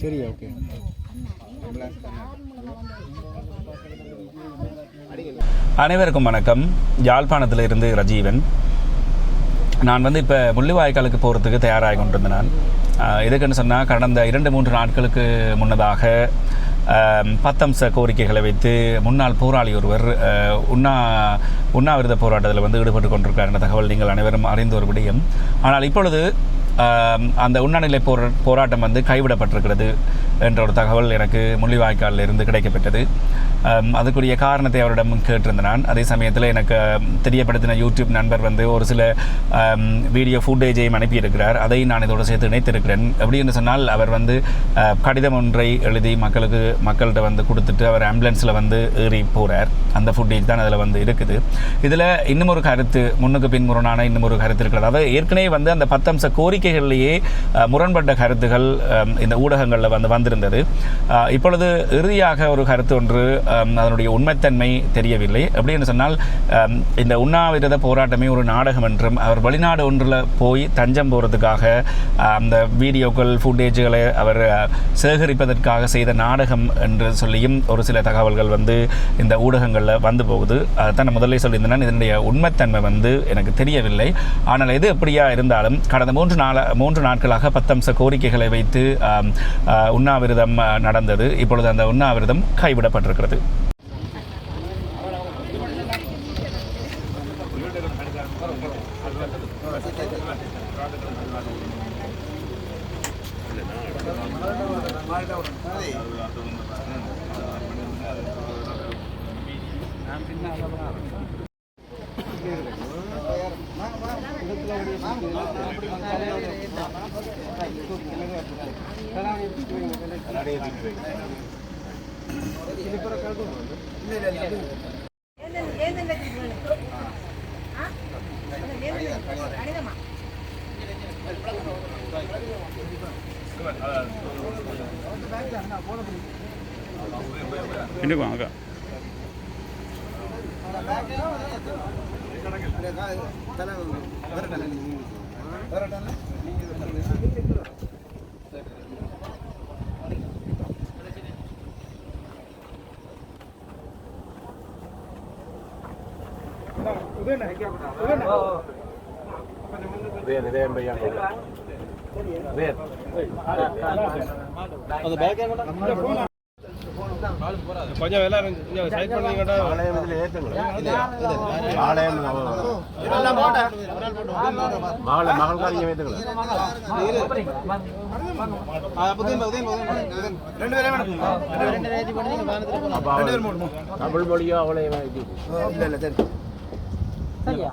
சரி ஓகே அனைவருக்கும் வணக்கம். யாழ்ப்பாணத்தில் இருந்து ரஜீவன். நான் வந்து இப்போ முள்ளிவாய்க்காலுக்கு போகிறதுக்கு தயாராகி கொண்டிருந்தேன் நான். எதுக்குன்னு சொன்னால் கடந்த இரண்டு மூன்று நாட்களுக்கு முன்னதாக பத்தம்ச கோரிக்கைகளை வைத்து முன்னாள் போராளி ஒருவர் உண்ணா உண்ணாவிரத போராட்டத்தில் வந்து ஈடுபட்டு கொண்டிருக்கார் என்ற தகவல் நீங்கள் அனைவரும் அறிந்த ஒரு விடயம். ஆனால் இப்பொழுது அந்த உண்ணாநிலை போர் போராட்டம் வந்து கைவிடப்பட்டிருக்கிறது என்ற ஒரு தகவல் எனக்கு முள்ளிவாய்க்காலில் இருந்து கிடைக்கப்பட்டது அதுக்குரிய காரணத்தை அவரிடம் கேட்டிருந்தேன். நான் அதே சமயத்தில் எனக்கு தெரியப்படுத்தின யூடியூப் நண்பர் வந்து ஒரு சில வீடியோ ஃபுட்டேஜையும் அனுப்பியிருக்கிறார். அதை நான் இதோடு சேர்த்து இணைத்திருக்கிறேன். எப்படி என்று சொன்னால் அவர் வந்து கடிதம் ஒன்றை எழுதி மக்களுக்கு மக்கள்கிட்ட வந்து கொடுத்துட்டு அவர் ஆம்புலன்ஸில் வந்து ஏறி போகிறார் அந்த ஃபுட்டேஜ் தான் அதில் வந்து இருக்குது. இதில் இன்னும் ஒரு கருத்து முன்னுக்கு பின்முரணான இன்னும் ஒரு கருத்து இருக்கிறது. அதாவது ஏற்கனவே வந்து அந்த பத்தம்ச கோரிக்கை அறிக்கைகள்லேயே முரண்பட்ட கருத்துகள் இந்த ஊடகங்களில் வந்து வந்திருந்தது. இப்பொழுது இறுதியாக ஒரு கருத்து ஒன்று அதனுடைய உண்மைத்தன்மை தெரியவில்லை. அப்படின்னு சொன்னால் இந்த உண்ணாவிரத போராட்டமே ஒரு நாடகம் என்றும் அவர் வெளிநாடு ஒன்றில் போய் தஞ்சம் போகிறதுக்காக அந்த வீடியோக்கள் ஃபுட்டேஜுகளை அவர் சேகரிப்பதற்காக செய்த நாடகம் என்று சொல்லியும் ஒரு சில தகவல்கள் வந்து இந்த ஊடகங்களில் வந்து போகுது. அதைத்தான் நான் முதல்ல சொல்லியிருந்தேன். இதனுடைய உண்மைத்தன்மை வந்து எனக்கு தெரியவில்லை. ஆனால் எது எப்படியா இருந்தாலும் கடந்த மூன்று நாள் மூன்று நாட்களாக பத்தம்ச கோரிக்கைகளை வைத்து உண்ணாவிரதம் நடந்தது. இப்பொழுது அந்த உண்ணாவிரதம் கைவிடப்பட்டிருக்கிறது. പിന്നെ വാങ്ങാം. തല വരട്ടല്ലേ வாங்க கொஞ்சம் எல்லாரும் கொஞ்சம் சைட் பண்ணீங்கடா மகள் மகள்காரிங்க வைத்துக்கலாம் தமிழ் மொழியோ அவளை இது சரியா?